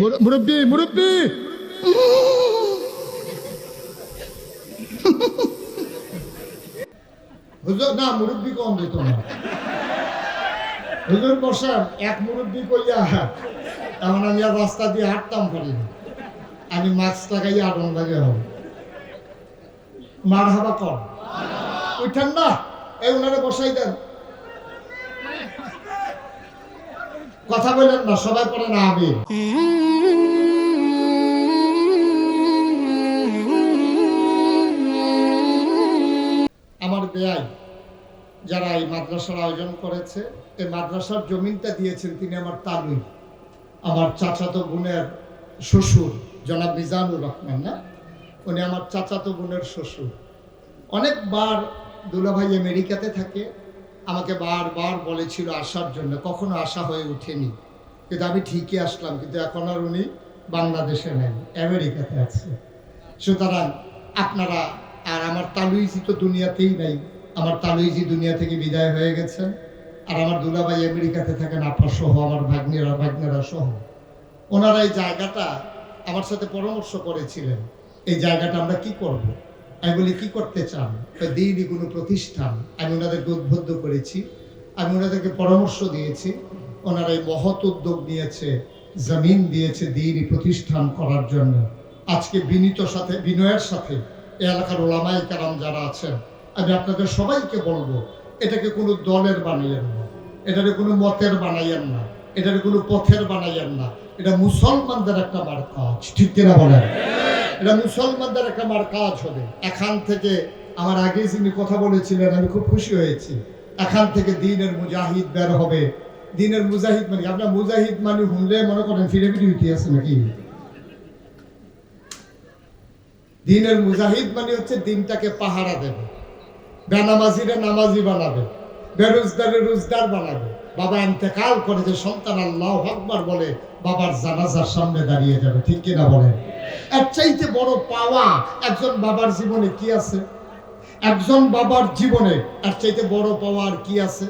মুর- মুরব্বি মুরব্বি না, মুরব্বি কম না। হুজুর বসান, এক মুরব্বি কইয়া এমন আমি আর রাস্তা দিয়ে হাঁটতাম পারি আমি মাস্ক লাগাইয়া আটন লাগে হবে মার হাবা কম উঠেন না, এই উনারে বসাই দেন। কথা বলেন না, সবাই পড়ে না আবির আমার বেয়াই যারা এই মাদ্রাসার আয়োজন করেছে, এই মাদ্রাসার জমিনটা দিয়েছেন তিনি আমার তালুই আমার চাচাতো বোনের শ্বশুর, জনাব মিজানুর রহমান, না? উনি আমার চাচাতো বোনের শ্বশুর। অনেকবার দুলাভাই আমেরিকাতে থাকে আমাকে বারবার বলেছিল আসার জন্য। কখনো আশা হয়ে ওঠেনি। কিন্তু আমি ঠিকই আসলাম, কিন্তু এখন আর উনি বাংলাদেশে নেন আমেরিকাতে আছে। সুতরাং আপনারা, আর আমার তালুইজি তো দুনিয়াতেই নাই, আমার তালুইজি দুনিয়া থেকে বিদায় হয়ে গেছেন আর আমার দুলাভাই আমেরিকাতে থাকেন আপা সহ আমার ভাগ্নেরা ভাগ্নেরা সহ। ওনারা এই জায়গাটা আমার সাথে পরামর্শ করেছিলেন, এই জায়গাটা আমরা কি করব। আমি বলি, কি করতে চান? দিনই কোনো প্রতিষ্ঠান। আমি ওনাদেরকে উদ্বুদ্ধ করেছি। আমি ওনাদেরকে পরামর্শ দিয়েছি। ওনারা এই মহৎ উদ্যোগ নিয়েছে, জমিন দিয়েছে দিনই প্রতিষ্ঠান করার জন্য। আজকে বিনীত সাথে, বিনয়ের সাথে এই এলাকার ওলামাই কারাম যারা আছেন, আমি আপনাদের সবাইকে বলব, এটাকে কোনো দলের বানাইয়েন না। এটাকে কোনো মতের বানাইয়েন না। এটাকে কোনো পথের বানাইয়েন না। এটা মুসলমানদের একটা কাজ ঠিক কিনা বলেন? এটা মুসলমানদের একটা মার কাজ হবে। এখান থেকে আমার আগে যিনি কথা বলেছিলেন, আমি খুব খুশি হয়েছি। এখান থেকে দিনের মুজাহিদ বের হবে। দিনের মুজাহিদ মানে আপনার মুজাহিদ মানে শুনলে মনে করেন ফিরে ফিরে উঠে আছে নাকি? দিনের মুজাহিদ মানে হচ্ছে দিনটাকে পাহারা দেবে। বেনামাজিরে নামাজি বানাবে। বেরোজগারে রোজগার বানাবে। বাবা ইন্তেকাল করে যে সন্তান আল্লাহ আকবার বলে বাবার জানাজার সামনে দাঁড়িয়ে যাবে, ঠিক কিনা বলেন? এর চাইতে বড় পাওয়া একজন বাবার জীবনে কি আছে? একজন বাবার জীবনে এর চাইতে বড় পাওয়া আর কি আছে?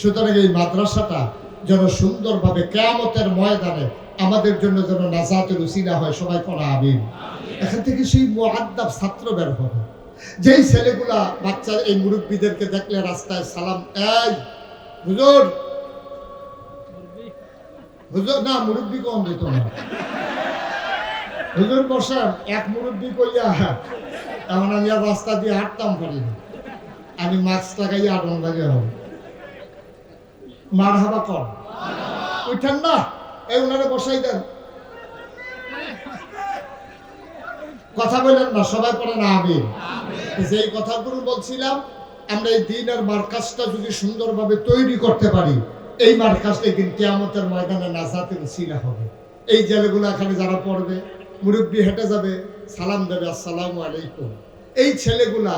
সুতরাং এই মাদ্রাসাটা যেন সুন্দরভাবে কেয়ামতের ময়দানে আমাদের জন্য যেন নাজাতের উসিলা হয়, সবাই করা আমিন। এখান থেকে সেই মোয়াদ্দাব ছাত্র বের হবে। যেই ছেলেগুলা বাচ্চা, এই মুরব্বীদেরকে দেখলে রাস্তায় সালাম, এই হুজুর, না কম দিত না। হুজুর বসান, এক কইয়া এমন আমি আর রাস্তা দিয়ে হাঁটতাম পারি না। আমি মাস্ক লাগাইয়া আটন লাগে হবে মার হাবা কর না, এই উনারে বসাই দেন। কথা বললেন না, সবাই পড়ে না আমি যেই কথাগুলো বলছিলাম, আমরা এই দিনের মার্কাজটা যদি সুন্দরভাবে তৈরি করতে পারি এই মার্কাজটা একদিন কেয়ামতের ময়দানে নাজাতের সিলা হবে। এই জেলেগুলো এখানে যারা পড়বে, মুরব্বী হেঁটে যাবে, সালাম দেবে, আসসালামু আলাইকুম। এই ছেলেগুলা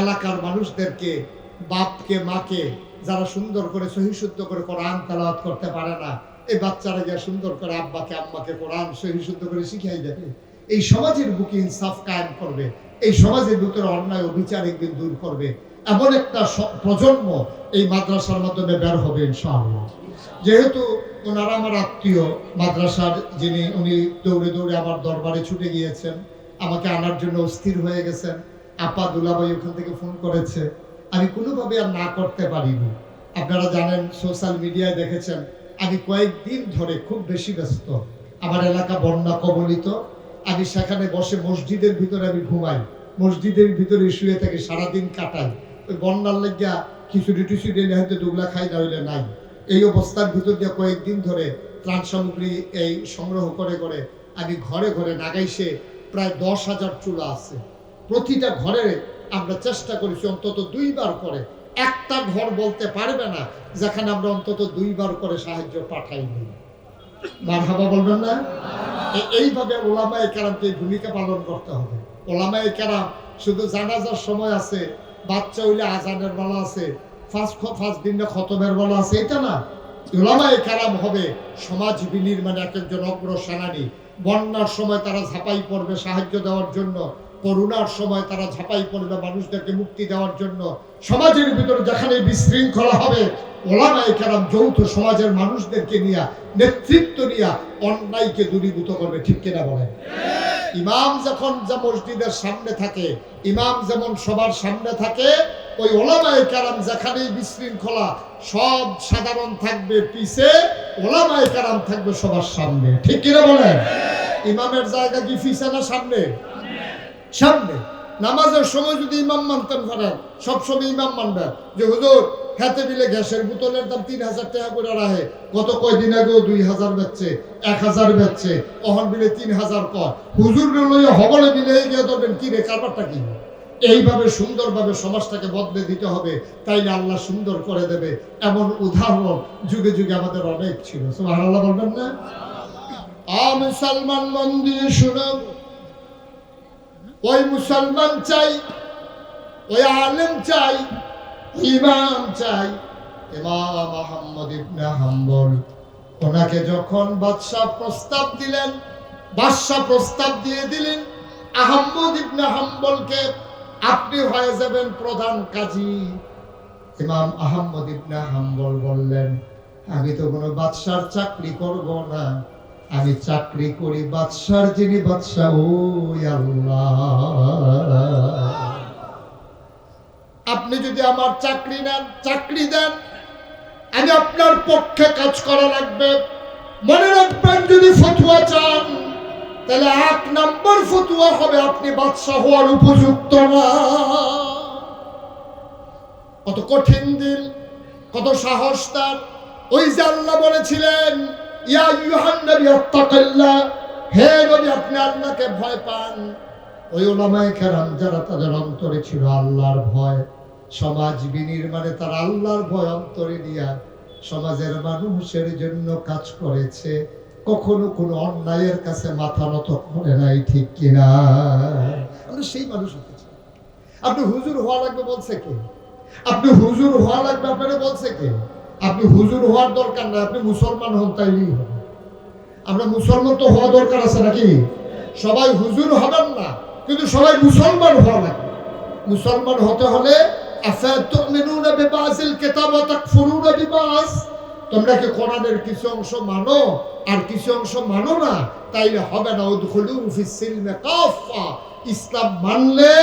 এলাকার মানুষদেরকে, বাপকে, মাকে, যারা সুন্দর করে, সহিশুদ্ধ করে কোরআন তেলাওয়াত করতে পারে না, এই বাচ্চারা গিয়ে সুন্দর করে আব্বাকে, আম্মাকে কোরআন সহিশুদ্ধ করে শিখাই দেবে। এই সমাজের বুকে ইনসাফ কায়েম করবে, এই সমাজের ভিতরে অন্যায় অবিচার একদিন দূর করবে। এমন একটা প্রজন্ম এই মাদ্রাসার মাধ্যমে বের হবে ইনশাআল্লাহ। যেহেতু ওনারা আমার আত্মীয়, মাদ্রাসার যিনি, উনি দৌড়ে দৌড়ে আমার দরবারে ছুটে গিয়েছেন, আমাকে আনার জন্য অস্থির হয়ে গেছেন, আপা দুলাভাই ওখান থেকে ফোন করেছে। আমি কোনোভাবে আর না করতে পারিনি। আপনারা জানেন, সোশ্যাল মিডিয়ায় দেখেছেন, আমি কয়েকদিন ধরে খুব বেশি ব্যস্ত। আমার এলাকা বন্যা কবলিত। আমি সেখানে বসে মসজিদের ভিতরে আমি ঘুমাই। মসজিদের ভিতরে শুয়ে থাকি, সারাদিন কাটাই। বন্যার লেগিয়া খিচুড়ি টিচুড়ি এলে হয়তো দুগলা খাই হইলে নাই। এই অবস্থার ভিতর দিয়ে কয়েকদিন ধরে ত্রাণ সামগ্রী এই সংগ্রহ করে করে আমি ঘরে ঘরে নাগাইছে প্রায় দশ হাজার চুলা আছে। প্রতিটা ঘরে আমরা চেষ্টা করেছি অন্তত দুইবার করে। একটা ঘর বলতে পারবে না যেখানে আমরা অন্তত দুইবার করে সাহায্য পাঠাইনি মারহাবা বলবেন না? এইভাবে ওলামায় কেরামকে ভূমিকা পালন করতে হবে। ওলামায় কেরাম শুধু জানাজার সময় আছে বাচ্চা হইলে আজানের বেলা আছে ফার্স্ট ফার্স্ট খতমের বেলা আছে, এটা না। ওলামায় কেরাম হবে সমাজ বিনির্মাণে এক একজন বন্যার সময় তারা ঝাঁপাই পড়বে সাহায্য দেওয়ার জন্য করোনার সময় তারা ঝাঁপাই পড়বে মানুষদেরকে মুক্তি দেওয়ার জন্য। সমাজের ভিতরে যেখানে বিশৃঙ্খলা হবে ওলামাই কেরাম যৌথ সমাজের মানুষদেরকে নিয়ে, নেতৃত্ব নিয়ে অন্যায়কে দূরীভূত করবে, ঠিক কিনা বলেন? ইমাম যখন যা মসজিদের সামনে থাকে, ইমাম যেমন সবার সামনে থাকে, ওই ওলামায় কারাম যেখানেই বিশৃঙ্খলা, সব সাধারণ থাকবে পিছে, ওলামায় কারাম থাকবে সবার সামনে। ঠিক কিনা বলেন? ইমামের জায়গা কি পিছে না সামনে? সামনে। নামাজের সময় যদি ইমাম মানতেন পারেন, সবসময় ইমাম মানবেন। যে হুজুর হাতে মিলে গ্যাসের বোতলের দাম তিন হাজার টাকা করে রাখে। গত কয়দিন আগেও দুই হাজার বেচছে, এক হাজার বেচছে, অহন মিলে তিন হাজার কর হুজুর লইয়া হবলে মিলে গিয়ে ধরবেন, কি রে, কারবারটা কি? এইভাবে সুন্দরভাবে সমাজটাকে বদলে দিতে হবে, তাইলে আল্লাহ সুন্দর করে দেবে। এমন উদাহরণ যুগে যুগে আমাদের অনেক ছিল। আল্লাহ বলবেন না? আ মুসলমান মন দিয়ে শুনো। ওই মুসলমান চাই, ওই আলেম চাই ইমাম চাই। ইমাম আহম্মদ ইবনে হাম্বল, ওনাকে যখন বাদশাহ প্রস্তাব দিলেন, বাদশাহ প্রস্তাব দিয়ে দিলেন, আহম্মদ ইবনে হাম্বলকে, আপনি হয়ে যাবেন প্রধান কাজী। ইমাম আহম্মদ ইবনে হাম্বল বললেন, আমি তো কোনো বাদশার চাকরি করব না। আমি চাকরি করি বাদশার যিনি বাদশাহ। ওই আল্লাহ! আপনি যদি আমার চাকরি নেন, চাকরি দেন, আমি আপনার পক্ষে কাজ করা লাগবে। মনে রাখবেন, যদি ফতুয়া চান, তাহলে এক নম্বর ফতুয়া হবে আপনি বাদশাহ হওয়ার উপযুক্ত না। কত কঠিন দিন, কত সাহস তার। ওই যে আল্লাহ বলেছিলেন, ইয়া ইউহান নবী, আত্তাকিল্লাহ। হে নবী, আপনি আল্লাহকে ভয় পান। ওই ওলামায়ে কেরাম যারা তাদের অন্তরে ছিল আল্লাহর ভয় সমাজ বিনির্মাণে তারা আল্লাহর ভয় অন্তরে দিয়া সমাজের মানুষের জন্য কাজ করেছে। কখনো কোনো অন্যায়ের কাছে মাথা নত করে নাই, ঠিক কিনা? আমরা সেই মানুষ হতে আপনি হুজুর হওয়া লাগবে বলছে কে? আপনি হুজুর হওয়া লাগবে, আপনারা বলছে কে? আপনি হুজুর হওয়ার দরকার না আপনি মুসলমান হন, তাইলেই হবে। আমরা মুসলমান তো হওয়া দরকার আছে নাকি? সবাই হুজুর হবেন না, কিন্তু সবাই মুসলমান হওয়া লাগবে। মুসলমান হতে হলে আফাতুমিনুনা বিবাযিল কিতাব ওয়া তাকফুরুনা তোমরা কি কোরআনের কিছু অংশ মানো? আর কিছু অংশ মানো না? তাইলে হবে না ফিস সিলমে কাফা ইসলাম মানলে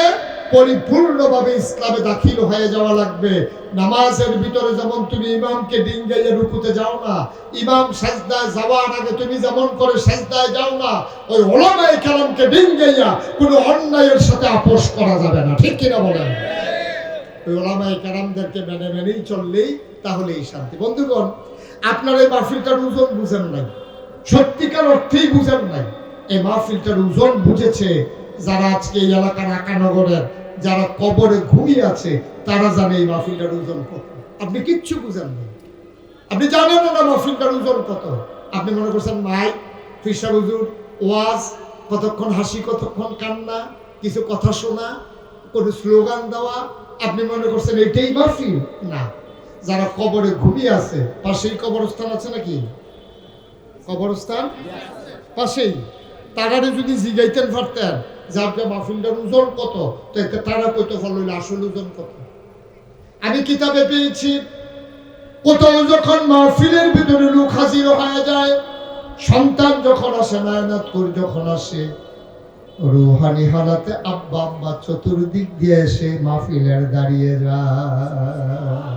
পরিপূর্ণভাবে ইসলামে দাখিল হয়ে যাওয়া লাগবে। নামাজের ভিতরে যেমন তুমি ইমামকে ডিঙ্গাইয়ে রুকুতে যাও না, ইমাম সাজদায় যাওয়ার আগে তুমি যেমন করে সাজদায় যাও না, ওই ওলামায়ে কেরামকে ডিঙ্গাইয়া কোনো অন্যায়ের সাথে আপোষ করা যাবে না। ঠিক কিনা বলেন? ওই কেরামদেরকে মেনে মেনেই চললেই তাহলে এই শান্তি। বন্ধুগণ, আপনার এই মাহফিলটার ওজন বুঝেন নাই। সত্যিকার অর্থেই বুঝেন নাই। এই মাহফিলটার ওজন বুঝেছে যারা আজকে এই এলাকার যারা কবরে ঘুমিয়ে আছে, তারা জানে এই মাহফিলটার ওজন কত। আপনি কিচ্ছু বুঝেন না আপনি জানেন না মাহফিলটার ওজন কত। আপনি মনে করছেন, মাই ফিসার হুজুর, ওয়াজ, কতক্ষণ হাসি, কতক্ষণ কান্না, কিছু কথা শোনা, কোনো স্লোগান দেওয়া আপনি মনে করছেন এটাই মাহফিল? না। যারা কবরে ঘুমিয়ে আছে, পাশেই কবরস্থান আছে নাকি? কবরস্থান? পাশেই। তারারে যদি জিগাইতেন পারতেন যে আপনার ওজন কত, তো তারা কইতে পারল আসল ওজন কত? আমি কিতাবে পেয়েছি, কোথাও যখন মাহফিলের ভিতরে লোক হাজির হয়ে যায়, সন্তান যখন আসে নায়নাত করে যখন আসে রুহানি হালাতে আব্বা আম্মা চতুর্দিক দিয়ে এসে মাহফিলের দাঁড়িয়ে যায়।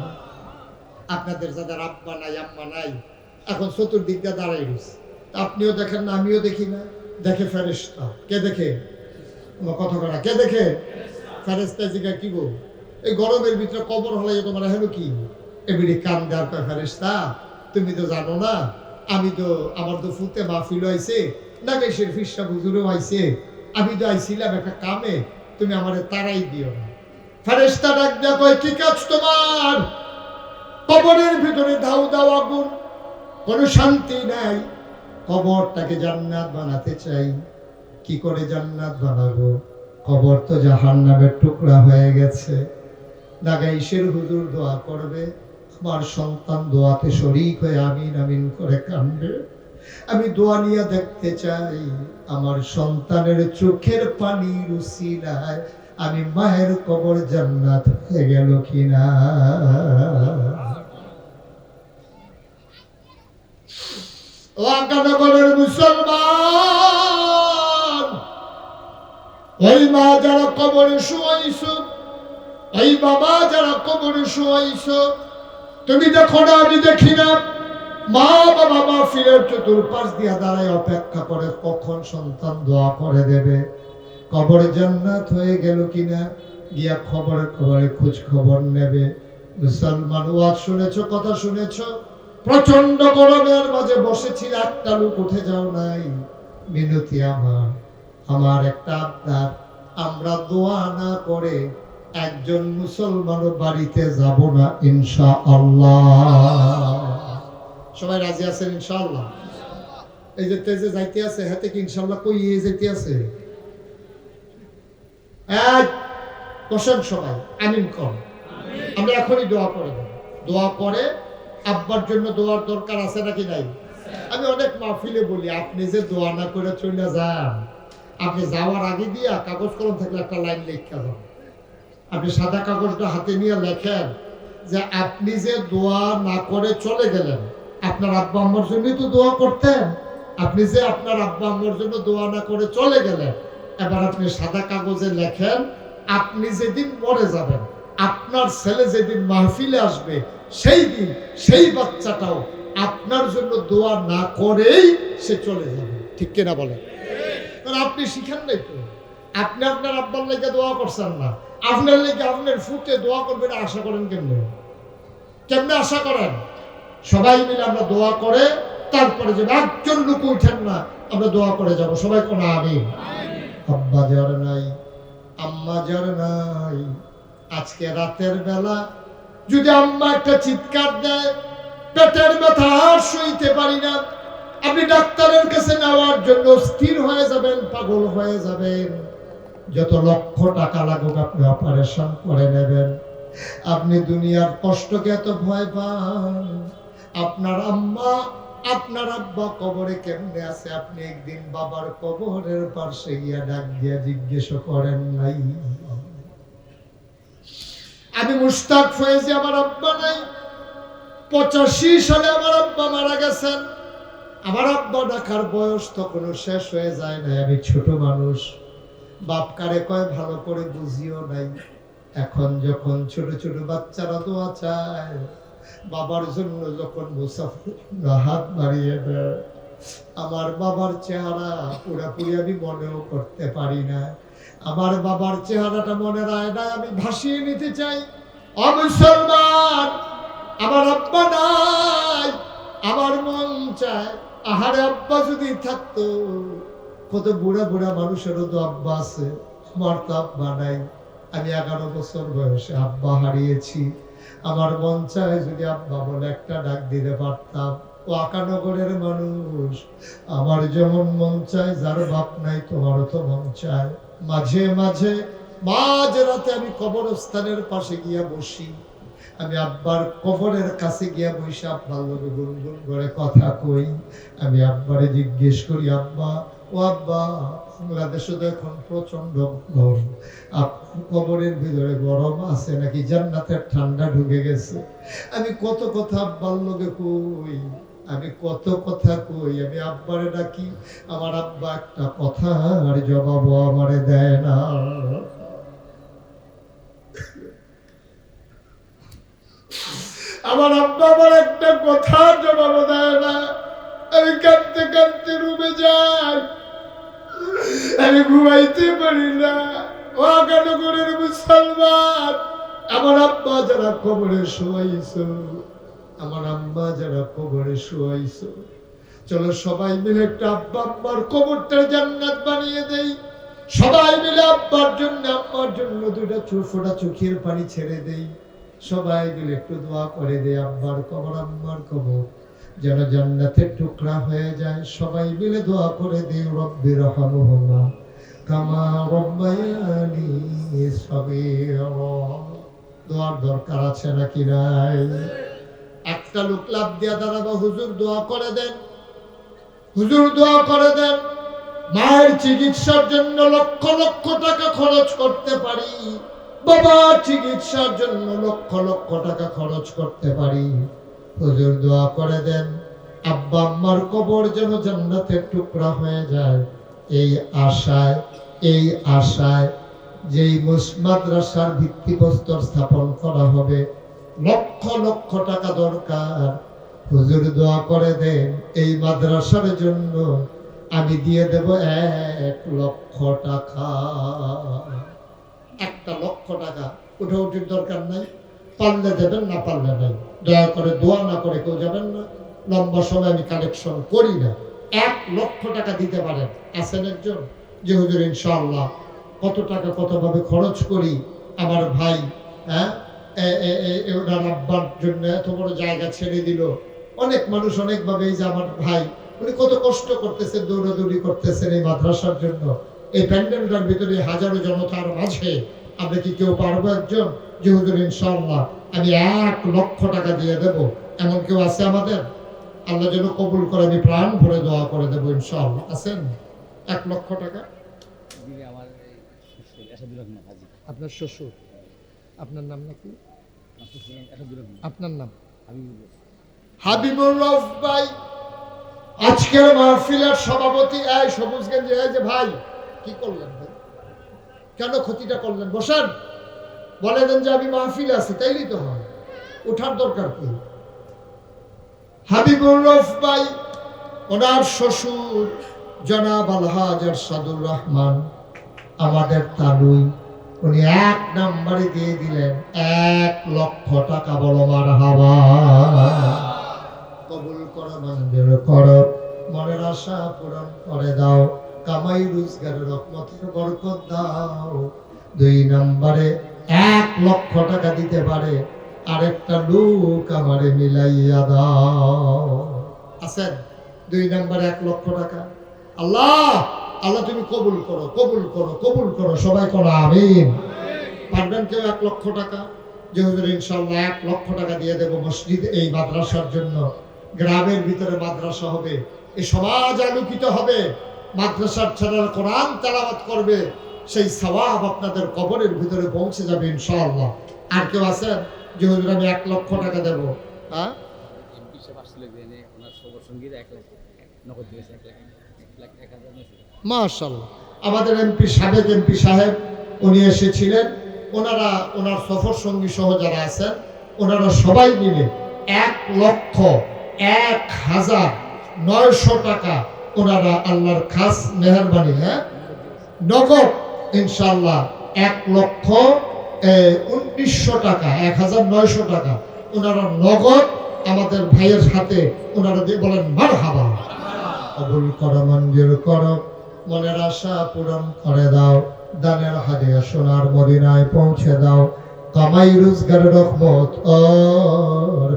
আপনাদের যাদের আব্বা নাই, আম্মা নাই, এখন চতুর্দিক দিয়ে দাঁড়াই তা আপনিও দেখেন না, আমিও দেখি না। দেখে ফেরেস্তা কে দেখে? কথা করা কে দেখে? ফেরেস্তা জিগা কি গো এই গরমের ভিতরে কবর হলে তোমার হেলো কি? এমনি কান দেওয়ার কয় ফেরেস্তা তুমি তো জানো না, আমি তো, আমার তো ফুতে মাহফিল হয়েছে নাগেশের ফিসা বুজুরও আইছে আমি তো আইছিলাম একটা কামে, তুমি আমারে তারাই দিও না। ফেরেস্তা ডাক কয়, কি কাজ তোমার? কবরের ভিতরে ধাউ দাও আগুন। কোনো শান্তি নাই। কবরটাকে জান্নাত বানাতে চাই। কি করে জান্নাত বানাবো? কবর তো জাহান নামের টুকরা হয়ে গেছে। নাগাইশের হুজুর দোয়া করবে, আমার সন্তান দোয়াতে শরিক হয়ে আমিন আমিন করে কান্দে আমি দোয়া নিয়ে দেখতে চাই, আমার সন্তানের চোখের পানি রুসিলায় আমি মায়ের কবর জান্নাত হয়ে গেল কিনা। মুসলমান তুমি দেখো না, আমি দেখি না। মা বাবা মা ফিরের চতুর্পাশ দিয়া দাঁড়ায় অপেক্ষা করে, কখন সন্তান দোয়া করে দেবে? কবর জান্নাত হয়ে গেল কিনা? গিয়া খবরে খবরে খোঁজ খবর নেবে। মুসলমান, ওয়াজ শুনেছ, কথা শুনেছ? প্রচণ্ড গরমের মাঝে বসেছিল, একটা লোক উঠে যাও নাই। মিনতি আমার আমার একটা আবদার, আমরা দোয়া না করে একজন মুসলমানও বাড়িতে যাব না ইনশা আল্লাহ সবাই রাজি আছেন ইনশাআল্লাহ। এই যে তেজে যাইতে আছে, হাতে কি ইনশাআল্লাহ কই ইয়ে যাইতে আছে? এক বসেন সবাই, আমিন কর আমরা এখনই দোয়া করে দোয়া করে আব্বার জন্য দোয়ার দরকার আছে নাকি নাই? আমি অনেক মাহফিলে বলি, আপনি যে দোয়া না করে চলে যান, আপনি যাওয়ার আগে দিয়া কাগজ কলম থাকলে একটা লাইন লেখা যান আপনি সাদা কাগজটা হাতে নিয়ে লেখেন যে, আপনি যে দোয়া না করে চলে গেলেন আপনার আব্বা আম্মার জন্যই তো দোয়া করতেন। আপনি যে আপনার আব্বা আম্মার জন্য দোয়া না করে চলে গেলেন, এবার আপনি সাদা কাগজে লেখেন, আপনি যেদিন মরে যাবেন, আপনার ছেলে যেদিন মাহফিলে আসবে, সেই দিন সেই বাচ্চাটাও আপনার জন্য দোয়া না করেই সে চলে যাবে। ঠিক কিনা কারণ আপনি শিখেন নাই তো? আপনি আপনার আব্বার লেগে দোয়া করছেন না। আপনার লেগে আপনার ফুটে দোয়া করবেন, আশা করেন কেমনে? কেমনে আশা করেন? সবাই মিলে আমরা দোয়া করে, তারপরে যে একজন লোক উঠেন না, আমরা দোয়া করে যাব। সবাই কোন আমি আব্বা যার নাই, আম্মা যার নাই। আজকে রাতের বেলা যদি আম্মা একটা চিৎকার দেয়, পেটের ব্যথা আর সইতে পারি না। আপনি ডাক্তারের কাছে নেওয়ার জন্য স্থির হয়ে যাবেন, পাগল হয়ে যাবেন। যত লক্ষ টাকা লাগুক, আপনি অপারেশন করে নেবেন। আপনি দুনিয়ার কষ্টকে এত ভয় পান। আপনার আম্মা, আপনার আব্বা কবরে কেমনে আছে? আপনি একদিন বাবার কবরের পাশে গিয়া ডাক দিয়া জিজ্ঞেস করেন, নাই। আমি মুস্তাক ফয়েজি, আমার আব্বা নাই। পঁচাশি সালে আমার আব্বা মারা গেছেন। আমার আব্বা ডাকার বয়স তখনও শেষ হয়ে যায় নাই। আমি ছোট মানুষ। বাপ কারে কয়, ভালো করে বুঝিও নাই। এখন যখন ছোট ছোট বাচ্চারা দোয়া চায় বাবার জন্য যখন মুসাফির হাত বাড়িয়ে দেয়, আমার বাবার চেহারা পুরাপুরি আমি মনেও করতে পারি না। আমার বাবার চেহারাটা মনে রায় না, আমি ভাসিয়ে নিতে চাই। অমুসলমান আমার আব্বা নাই, আমার মন চায়। আহারে আব্বা যদি থাকতো, কত বুড়া বুড়া মানুষেরও তো আব্বা আছে, আমার তো আব্বা নাই। আমি এগারো বছর বয়সে আব্বা হারিয়েছি। আমার মন চায় যদি আব্বা বলে একটা ডাক দিতে পারতাম ও আকানগরের মানুষ, আমার যেমন মন চায়, যার বাপ নাই তোমারও তো মন চায়। মাঝে মাঝে, মাঝ রাতে আমি কবরস্থানের পাশে গিয়া বসি। আমি আব্বার কবরের কাছে গিয়া বসে আব্বার লোকে গুনগুন করে কথা কই। আমি আব্বারে জিজ্ঞেস করি, আব্বা তো এখন প্রচণ্ড কবরের ভিতরে গরম আছে নাকি? জান্নাতের ঠান্ডা ঢুকে গেছে। আমি কত কথা আব্বার লোকে কই, আমি কত কথা কই, আমি আব্বারে ডাকি, আমার আব্বা একটা কথা আর জবাবও আমারে দেয় না। আমার আব্বা আমার একটা কথা জবাব দেয় না। আমি কাঁদতে কাঁদতে রুমে যাই। আমি ঘুমাইতে পারি না। ও আগানগরের মুসলমান? আমার আব্বা যারা কবরে শোয়াইছ, আমার আম্মা যারা কবরে শোয়াইছ। চলো সবাই মিলে একটা আব্বা আম্মার কবরটা জান্নাত বানিয়ে দেই। সবাই মিলে আব্বার জন্য, আম্মার জন্য দুটা চোখ ফোটা চোখের পানি ছেড়ে দেই। সবাই মিলে একটু দোয়া করে দেয় আব্বার কবর, আম্মার কবর। যেন জান্নাতের টুকরা হয়ে যায়, সবাই মিলে দোয়া করে দিও রব্বির রহমহুমা। কামা রব্বায়ানি সগীরা। দোয়ার দরকার আছে নাকি নাই? একটা লোক লাভ দিয়া দাঁড়াবো, হুজুর দোয়া করে দেন। হুজুর দোয়া করে দেন। মায়ের চিকিৎসার জন্য লক্ষ লক্ষ টাকা খরচ করতে পারি। বাবার চিকিৎসার জন্য লক্ষ লক্ষ টাকা খরচ করতে পারি। হুজুর দোয়া করে দেন। আব্বা আম্মার কবর যেন জান্নাতের টুকরা হয়ে যায়। এই আশায় এই আশায় যেই মাদ্রাসার ভিত্তিপ্রস্তর স্থাপন করা হবে, লক্ষ লক্ষ টাকা দরকার। হুজুর দোয়া করে দেন, এই মাদ্রাসার জন্য আমি দিয়ে দেব এক লক্ষ টাকা। একটা লক্ষ টাকা। উঠে উঠির দরকার নাই, পারলে দেবেন, না পারলে নাই। দয়া করে দোয়া না করে কেউ যাবেন না। লম্বা সময় আমি কালেকশন করি না। এক লক্ষ টাকা দিতে পারেন। আছেন একজন? যে হুজুর, ইনশাআল্লাহ। কত টাকা কতভাবে খরচ করি? আমার ভাই হ্যাঁ? আব্বার জন্য এত বড় জায়গা ছেড়ে দিল। অনেক মানুষ অনেকভাবে এই যে আমার ভাই, উনি কত কষ্ট করতেছেন দৌড়াদৌড়ি করতেছেন এই মাদ্রাসার জন্য। এই প্যান্ডেলটার ভিতরে হাজারো জনতার মাঝে। আমরা কি কেউ পারব একজন? যে হুজুর, ইনশাআল্লাহ। আমি এক লক্ষ টাকা দিয়ে দেব। এমন কেউ আছে আমাদের? আল্লাহ যেন কবুল করে, আমি প্রাণ ভরে দোয়া করে দেবো, ইনশাআল্লাহ। আছেন? এক লক্ষ টাকা? আপনার শ্বশুর, আপনার নাম নাকি? আপনার নাম? হাবিবুর রফ ভাই, আজকের মাহফিলের সভাপতি। এই সবুজ গেঞ্জি, এই যে ভাই, কি করলেন ভাই? কেন ক্ষতিটা করলেন? বসেন। বলে দেন যে আমি মাহফিল আছি তাইলেই তো হয়। ওঠার দরকার কি? হাবিবুর রফ ভাই, ওনার শ্বশুর জনাব আলহাজ সাদুর রহমান, আমাদের তালুই, উনি এক নম্বরে দিয়ে দিলেন, এক লক্ষ টাকা বলো মার কবুল করো মঞ্জুর করো মনের আশা পূরণ করে দাও, কামাই রোজগারের রহমতের বরকত দাও। দুই নম্বরে এক লক্ষ টাকা দিতে পারে, আরেকটা লোক আমারে মিলাইয়া দাও। আছেন? দুই নম্বরে এক লক্ষ টাকা। আল্লাহ আল্লাহ তুমি কবুল করো কবুল করো কবুল করো, সবাই করো, আমিন। পারবেন কেউ এক লক্ষ টাকা? যে হুজুর ইনশাল্লাহ এক লক্ষ টাকা দিয়ে দেবো মসজিদ, এই মাদ্রাসার জন্য। গ্রামের ভিতরে মাদ্রাসা হবে এই সমাজ আলোকিত হবে। মাদ্রাসার ছেলেরা কোরআন তেলাওয়াত করবে সেই সওয়াব আপনাদের কবরের ভিতরে পৌঁছে যাবে ইনশাআল্লাহ। আর কেউ আছেন যে হুজুর, আমি এক লক্ষ টাকা দেবো। হ্যাঁ? মাশাল্লাহ আমাদের এমপি সাবেক এমপি সাহেব, উনি এসেছিলেন। ওনারা, ওনার সফর সঙ্গী সহ যারা আছেন, ওনারা সবাই মিলে এক লক্ষ এক হাজার নয়শো টাকা ওনারা আল্লাহর খাস মেহরবানি হ্যাঁ? নগদ ইনশাল্লাহ এক লক্ষ উনিশশো টাকা, এক হাজার নয়শো টাকা। ওনারা নগদ, আমাদের ভাইয়ের হাতে ওনারা দিয়ে বলেন মার হাবা কবুল করো, মঞ্জুর করো, মনের আশা পূরণ করে দাও, দানের হাদিয়া সোনার মদিনায় পৌঁছে দাও, কামাই রোজগারের রহমত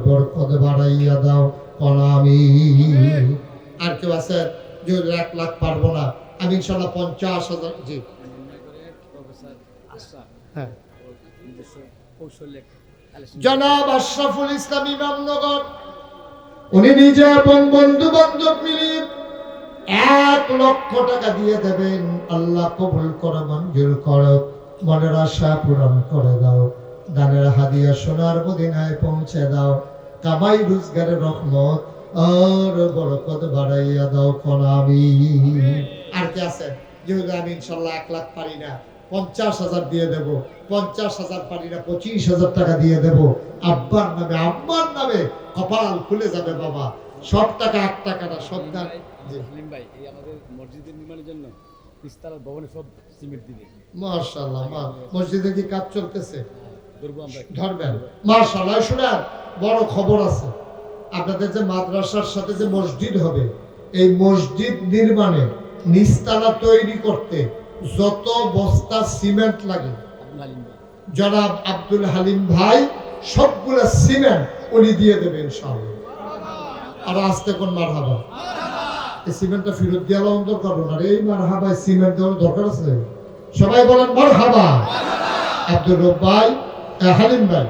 বরকত বাড়াইয়া দাও অনামি আর কেউ আছে? যে এক লাখ পারব না, আমি ইনশাল্লাহ পঞ্চাশ হাজার, জি মনে করে প্রফেসর আশা হ্যাঁ। জনাব আশরাফুল ইসলাম ইমামনগর উনি নিজে এবং বন্ধু বান্ধব মিলিয়ে এক লক্ষ টাকা দিয়ে দেবেন। আল্লাহ কবুল করো, মঞ্জুর করো, মনের আশা পূরণ করে দাও। দানের হাদিয়া সোনার মদিনায় পৌঁছে দাও। কামাই রোজগারের রহমত আর বরকত বাড়াইয়া দাও কনামি আর কি আছে? যেহেতু আমি ইনশাল্লাহ এক লাখ পারি না। পঞ্চাশ হাজার দিয়ে দেব। পঞ্চাশ হাজার না পঁচিশ হাজার টাকা দিয়ে দেব। আব্বার নামে আব্বার নামে কপাল খুলে যাবে বাবা। সব টাকা এক টাকা। না সব ভাই এই আমাদের মসজিদের নির্মাণের জন্য তিস্তালার ভবনে সব সিমেন্ট দিবে। মার্শাল্লাহ মসজিদে কি কাজ চলতেছে? ধরবেন। মার্শাল্লাহ শোনার বড় খবর আছে। আপনাদের যে মাদ্রাসার সাথে যে মসজিদ হবে এই মসজিদ নির্মাণে নিস্তালা তৈরি করতে যত বস্তা সিমেন্ট লাগে জনাব আব্দুল হালিম ভাই, সবগুলা সিমেন্ট উনি দিয়ে দেবেন ইনশাআল্লাহ। আর আসতে কোন মার হাবা এই সিমেন্টটা ফেরত দিয়ে আলাম দরকার না। এই মার হাবায় সিমেন্ট দেওয়ার দরকার আছে? সবাই বলেন মার হাবা আব্দুল রব ভাই হালিম ভাই।